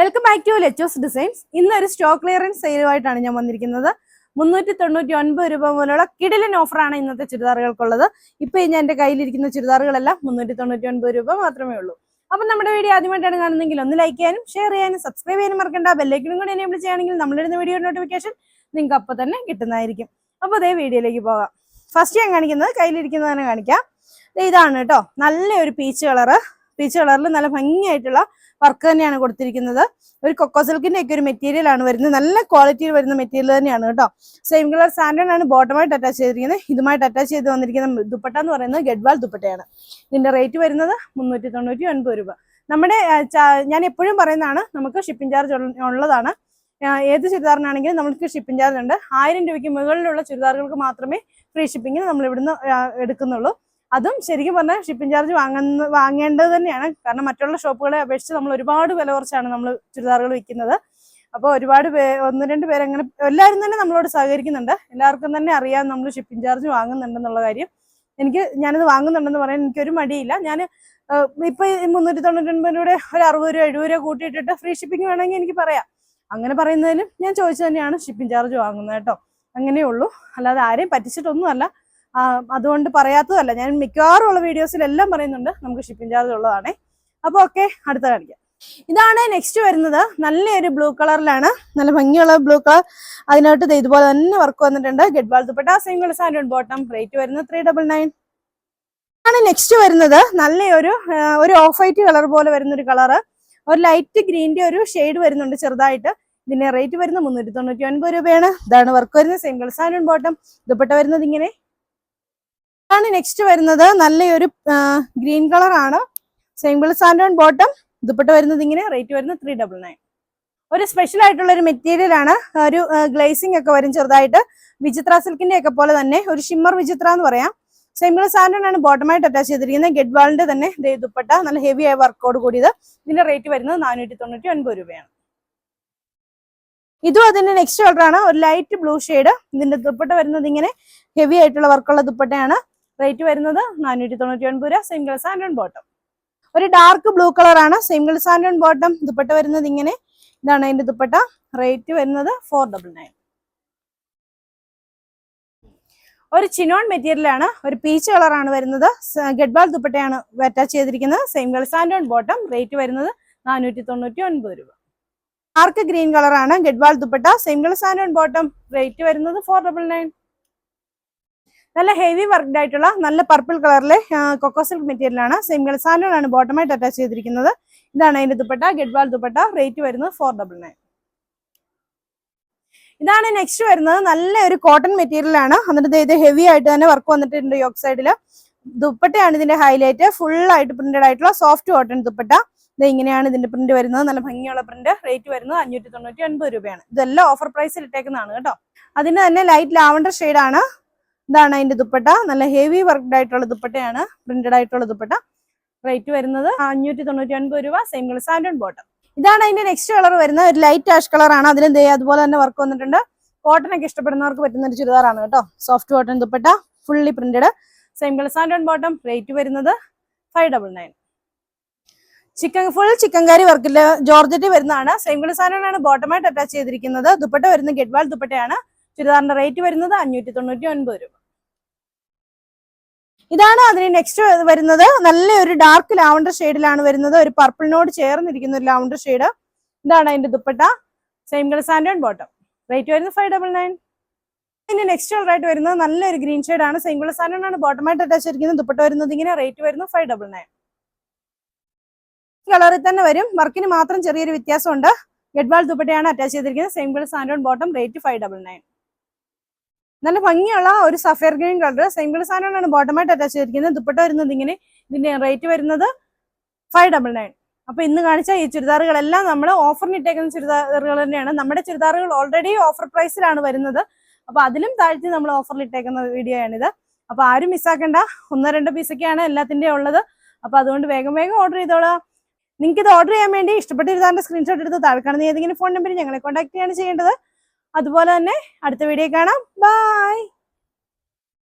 Welcome back to Lechos designs ഇന്ന് ഒരു stock clearance സെയിലുമായിട്ടാണ് ഞാൻ വന്നിരിക്കുന്നത്. മുന്നൂറ്റി തൊണ്ണൂറ്റി ഒൻപത് രൂപ മുതലുള്ള കിടിലൻ ഓഫറാണ് ഇന്നത്തെ ചുരിദാറുകൾക്കുള്ളത്. ഇപ്പൊ ഞാൻ എന്റെ കയ്യിലിരിക്കുന്ന ചുരിദാറുകളെല്ലാം മുന്നൂറ്റി തൊണ്ണൂറ്റി ഒൻപത് രൂപ മാത്രമേ ഉള്ളൂ. അപ്പൊ നമ്മുടെ വീഡിയോ ആദ്യമായിട്ടാണ് കാണുന്നതെങ്കിൽ ഒന്ന് ലൈക്ക് ചെയ്യാനും ഷെയർ ചെയ്യാനും സബ്സ്ക്രൈബ് ചെയ്യാനും മറക്കണ്ട. ബെല്ലൈക്കനും കൂടി എനേബിൾ ചെയ്യുകയാണെങ്കിൽ നമ്മളിടുന്ന വീഡിയോ നോട്ടിഫിക്കേഷൻ നിങ്ങൾക്ക് അപ്പോൾ തന്നെ കിട്ടുന്നതായിരിക്കും. അപ്പോൾ അതേ വീഡിയോയിലേക്ക് പോകാം. ഫസ്റ്റ് ഞാൻ കാണിക്കുന്നത് കയ്യിലിരിക്കുന്നത് തന്നെ കാണിക്കാം ഇതാണ് കേട്ടോ നല്ലൊരു പീച്ച് കളറ് പീച്ച് കളറിൽ നല്ല ഭംഗിയായിട്ടുള്ള വർക്ക് തന്നെയാണ് കൊടുത്തിരിക്കുന്നത്. ഒരു കൊക്കോ സിൽക്കിന്റെ ഒക്കെ ഒരു മെറ്റീരിയൽ ആണ് വരുന്നത്. നല്ല ക്വാളിറ്റിയിൽ വരുന്ന മെറ്റീരിയൽ തന്നെയാണ് കേട്ടോ. സെയിം കളർ സാൻഡൺ ആണ് ബോട്ടമായിട്ട് അറ്റാച്ച് ചെയ്തിരിക്കുന്നത്. ഇതുമായിട്ട് അറ്റാച്ച് ചെയ്ത് വന്നിരിക്കുന്ന ദുപ്പട്ട എന്ന് പറയുന്നത് ഗഡ്വാൾ ദുപ്പട്ടയാണ്. ഇതിന്റെ റേറ്റ് വരുന്നത് മുന്നൂറ്റി രൂപ. നമ്മുടെ ഞാൻ എപ്പോഴും പറയുന്നതാണ് നമുക്ക് ഷിപ്പിംഗ് ചാർജ് ഉള്ളതാണ്. ഏത് ചുരിദാറിനാണെങ്കിലും നമുക്ക് ഷിപ്പിംഗ് ചാർജ് ഉണ്ട്. ആയിരം രൂപയ്ക്ക് മുകളിലുള്ള ചുരിദാറുകൾക്ക് മാത്രമേ ഫ്രീ ഷിപ്പിംഗിന് നമ്മൾ ഇവിടുന്ന് എടുക്കുന്നുള്ളൂ. അതും ശരിക്കും പറഞ്ഞാൽ ഷിപ്പിംഗ് ചാർജ് വാങ്ങുന്ന വാങ്ങേണ്ടത് തന്നെയാണ്. കാരണം മറ്റുള്ള ഷോപ്പുകളെ അപേക്ഷിച്ച് നമ്മൾ ഒരുപാട് വില കുറച്ചാണ് നമ്മൾ ചുരിദാറുകൾ വിൽക്കുന്നത്. അപ്പോൾ ഒരുപാട് പേ ഒന്ന് രണ്ട് പേര് അങ്ങനെ എല്ലാവരും തന്നെ നമ്മളോട് സഹകരിക്കുന്നുണ്ട്. എല്ലാവർക്കും തന്നെ അറിയാം നമ്മൾ ഷിപ്പിംഗ് ചാർജ് വാങ്ങുന്നുണ്ടെന്നുള്ള കാര്യം. എനിക്ക് ഞാനിത് വാങ്ങുന്നുണ്ടെന്ന് പറയാൻ എനിക്കൊരു മടിയില്ല. ഞാൻ ഇപ്പൊ മുന്നൂറ്റി തൊണ്ണൂറ്റി ഒൻപത് രൂപയുടെ ഒരു അറുപത് രൂപ എഴുപത് രൂപ കൂട്ടിയിട്ടിട്ട് ഫ്രീ ഷിപ്പിംഗ് വേണമെങ്കിൽ എനിക്ക് പറയാം. അങ്ങനെ പറയുന്നതിലും ഞാൻ ചോദിച്ചു തന്നെയാണ് ഷിപ്പിംഗ് ചാർജ് വാങ്ങുന്നത് കേട്ടോ. അങ്ങനെയുള്ളൂ അല്ലാതെ ആരെയും പറ്റിച്ചിട്ടൊന്നുമല്ല. അതുകൊണ്ട് പറയാത്തതല്ല. ഞാൻ മിക്കവാറും ഉള്ള വീഡിയോസിലെല്ലാം പറയുന്നുണ്ട്. നമുക്ക് ഷിപ്പിംഗ് ചാർജ് ഉള്ളതാണ്. അപ്പോൾ ഓക്കെ അടുത്ത കാണിക്കാം. ഇതാണ് നെക്സ്റ്റ് വരുന്നത്. നല്ലൊരു ബ്ലൂ കളറിലാണ് നല്ല ഭംഗിയുള്ള ബ്ലൂ കളർ അതിനകത്ത് ഇതുപോലെ തന്നെ വർക്ക് വന്നിട്ടുണ്ട്. Ball dupatta colour sand bottom rate വരുന്നത് ത്രീ ഡബിൾ നയൻ ആണ് നെക്സ്റ്റ് വരുന്നത്. നല്ലൊരു ഒരു ഓഫ് വൈറ്റ് കളർ പോലെ വരുന്ന ഒരു കളറ് ഒരു ലൈറ്റ് ഗ്രീന്റെ ഒരു ഷെയ്ഡ് വരുന്നുണ്ട് ചെറുതായിട്ട്. ഇതിന്റെ റേറ്റ് വരുന്നത് മുന്നൂറ്റി തൊണ്ണൂറ്റി ഒൻപത് രൂപയാണ്. ഇതാണ് വർക്ക് വരുന്നത്. സിംഗിൾ സാൻഡ് ബോട്ടം ദുപ്പട്ട വരുന്നത് ഇങ്ങനെ. ആണ് നെക്സ്റ്റ് വരുന്നത്. നല്ലൊരു ഗ്രീൻ കളർ ആണ്. Single colour sand bottom dupatta വരുന്നത് ഇങ്ങനെ റേറ്റ് വരുന്നത് ത്രീ ഡബിൾ നയൻ ഒരു സ്പെഷ്യൽ ആയിട്ടുള്ള ഒരു മെറ്റീരിയൽ ആണ്. ഒരു ഗ്ലേസിംഗ് ഒക്കെ വരും ചെറുതായിട്ട്. വിചിത്ര സിൽക്കിന്റെ ഒക്കെ പോലെ തന്നെ. ഒരു ഷിമ്മർ വിചിത്ര എന്ന് പറയാം. സിംഗിൾ സാൻഡൺ ആണ് ബോട്ടമായിട്ട് അറ്റാച്ച് ചെയ്തിരിക്കുന്നത്. ഗെഡ് വാളിന്റെ തന്നെ. ദുപ്പട്ട. നല്ല ഹെവി ആയ വർക്കോട് കൂടിയത്. ഇതിന്റെ റേറ്റ് വരുന്നത് നാനൂറ്റി തൊണ്ണൂറ്റി ഒൻപത് രൂപയാണ്. ഇതും അതിന്റെ നെക്സ്റ്റ് കളറാണ് ഒരു ലൈറ്റ് ബ്ലൂ ഷെയ്ഡ് ഇതിന്റെ ദുപ്പട്ട വരുന്നത് ഇങ്ങനെ ഹെവി ആയിട്ടുള്ള വർക്കുള്ള ദുപ്പട്ടയാണ്. റേറ്റ് വരുന്നത് നാനൂറ്റി തൊണ്ണൂറ്റി ഒൻപത് രൂപ സെയിം സാൻഡ് ബോട്ടം ഒരു ഡാർക്ക് ബ്ലൂ കളറാണ് കളർ സാൻഡൺ ബോട്ടം ദുപ്പട്ട വരുന്നത് ഇങ്ങനെ. ഇതാണ് അതിന്റെ ദുപ്പട്ട. റേറ്റ് വരുന്നത് ഫോർ ഡബിൾ നയൻ ഒരു ചിനോൺ മെറ്റീരിയൽ ആണ്. ഒരു പീച്ച് കളറാണ് വരുന്നത്. ഗഡ്ബാൾ ദുപ്പട്ടയാണ് അറ്റാച്ച് ചെയ്തിരിക്കുന്നത്. Same and on bottom rate വരുന്നത് നാനൂറ്റി തൊണ്ണൂറ്റി ഒൻപത് രൂപ ഡാർക്ക് ഗ്രീൻ കളറാണ് Gadwal dupatta. Same and on bottom rate വരുന്നത് ഫോർ ഡബിൾ നയൻ നല്ല ഹെവി വർക്ക്ഡ് ആയിട്ടുള്ള നല്ല പർപ്പിൾ കളറിലെ കൊക്കോ സിൽക്ക് കളർ സാൻഡോൺ ആണ് ബോട്ടമായിട്ട് അറ്റാച്ച് ചെയ്തിരിക്കുന്നത്. ഇതാണ് അതിന്റെ ദുപ്പട്ട ഗഡ്വാൾ ദുപ്പട്ട. റേറ്റ് വരുന്നത് ഫോർ ഡബിൾ നയൻ ഇതാണ് നെക്സ്റ്റ് വരുന്നത്. നല്ല ഒരു കോട്ടൺ മെറ്റീരിയൽ ആണ്. എന്നിട്ട് ഇത് ഹെവി ആയിട്ട് തന്നെ വർക്ക് വന്നിട്ടുണ്ട് യോക്ക് സൈഡിൽ ദുപ്പട്ടയാണ് ഇതിന്റെ ഹൈലൈറ്റ് ഫുൾ ആയിട്ട് പ്രിന്റഡ് ആയിട്ടുള്ള സോഫ്റ്റ് കോട്ടൺ ദുപ്പട്ട. ഇത് ഇങ്ങനെയാണ് ഇതിന്റെ പ്രിന്റ് വരുന്നത്. നല്ല ഭംഗിയുള്ള പ്രിന്റ് റേറ്റ് വരുന്നത് അഞ്ഞൂറ്റി തൊണ്ണൂറ്റി ഒൻപത് രൂപയാണ്. ഇതെല്ലാം ഓഫർ പ്രൈസിൽ ഇട്ടേക്കുന്നതാണ് കേട്ടോ. അതിന് തന്നെ ലൈറ്റ് ലാവണ്ടർ ആണ്. ഇതാണ് അതിന്റെ ദുപ്പട്ട. നല്ല ഹെവി വർക്ക്ഡ് ആയിട്ടുള്ള ദുപ്പട്ടയാണ്. പ്രിന്റഡ് ആയിട്ടുള്ള ദുപ്പട്ട. റേറ്റ് വരുന്നത് അഞ്ഞൂറ്റി തൊണ്ണൂറ്റി ഒൻപത് രൂപ സെയിം കളർ സാൻഡൺ ബോട്ടം ഇതാണ് അതിന്റെ നെക്സ്റ്റ് കളർ വരുന്നത്. ഒരു ലൈറ്റ് ആഷ് കളറാണ് ദേ അതുപോലെ തന്നെ വർക്ക് വന്നിട്ടുണ്ട്. കോട്ടൺ ഒക്കെ ഇഷ്ടപ്പെടുന്നവർക്ക് പറ്റുന്ന ഒരു ചുരിദാറാണ് കേട്ടോ. Soft cotton dupatta fully printed same colour santoon bottom rate വരുന്നത് five double nine chikan full chikankari വർക്കിൽ ജോർജറ്റ് വരുന്നതാണ്. സെയിം കളർ ആണ് ബോട്ടമായിട്ട് അറ്റാച്ച് ചെയ്തിരിക്കുന്നത്. ദുപ്പട്ട വരുന്ന ഗെഡ്വാൾ ദുപ്പട്ടയാണ്. ചുരിദാറിന്റെ റേറ്റ് വരുന്നത് അഞ്ഞൂറ്റി തൊണ്ണൂറ്റി ഒൻപത് രൂപ. ഇതാണ് അതിന് നെക്സ്റ്റ് വരുന്നത്. നല്ലൊരു ഡാർക്ക് ലാവണ്ടർ ഷെയ്ഡിലാണ് വരുന്നത്. ഒരു പർപ്പിളിനോട് ചേർന്നിരിക്കുന്ന ഒരു ലാവണ്ടർ ഷെയ്ഡ് ഇതാണ് അതിന്റെ dupatta. Same colour sand and bottom rate വരുന്നത് ഫൈവ് ഡബിൾ നയൻ ഇതിന്റെ നെക്സ്റ്റ് കളർ ആയിട്ട് വരുന്നത് നല്ലൊരു ഗ്രീൻ ഷെയ്ഡ് ആണ്. സെയിം കളർ സാൻഡ് ആണ്. ബോട്ടമായിട്ട് അറ്റാച്ച് ചെയ്തിരിക്കുന്നത് ദുപ്പട്ട വരുന്നത് ഇങ്ങനെ റേറ്റ് വരുന്നത് ഫൈവ് ഡബിൾ നയൻ കളറിൽ തന്നെ വരും. വർക്കിന് മാത്രം ചെറിയൊരു വ്യത്യാസമുണ്ട്. ഗഡ്വാൾ ദുപ്പട്ടയാണ് അറ്റാച്ച് ചെയ്തിരിക്കുന്നത്. Same colour sand and bottom rate five double nine നല്ല ഭംഗിയുള്ള ഒരു സഫയർ ഗ്രീൻ കളർ സിംഗിൾ സാധനമാണ് ബോട്ടമായിട്ട് അറ്റാച്ച് ചെയ്തിരിക്കുന്നത്. ദുപ്പട്ട വരുന്നത് ഇങ്ങനെ. ഇതിന്റെ റേറ്റ് വരുന്നത് ഫൈവ് ഡബിൾ നയൻ അപ്പൊ ഇന്ന് കാണിച്ച ഈ ചുരിദാറുകളെല്ലാം നമ്മൾ ഓഫറിന് ഇട്ടേക്കുന്ന ചുരിദാറുകൾ തന്നെയാണ്. നമ്മുടെ ചുരിദാറുകൾ ഓൾറെഡി ഓഫർ പ്രൈസിലാണ് വരുന്നത്. അപ്പൊ അതിലും താഴ്ത്തി നമ്മൾ ഓഫറിൽ ഇട്ടേക്കുന്ന വീഡിയോ ആണിത്. അപ്പൊ ആരും മിസ്സാക്കണ്ട ഒന്നോ രണ്ടോ പീസൊക്കെയാണ് എല്ലാത്തിന്റെയും ഉള്ളത്. അപ്പൊ അതുകൊണ്ട് വേഗം വേഗം ഓർഡർ ചെയ്തോളാം. നിങ്ങൾക്ക് ഇത് ഓർഡർ ചെയ്യാൻ വേണ്ടി ഇഷ്ടപ്പെട്ട ചുരിദാറിന്റെ സ്ക്രീൻഷോട്ട് എടുത്ത് താഴെ ഏതെങ്കിലും ഫോൺ നമ്പറിൽ ഞങ്ങളെ കോൺടാക്ട് ചെയ്യാണ് ചെയ്യേണ്ടത്. അതുപോലെ തന്നെ അടുത്ത വീഡിയോ കാണാം. ബൈ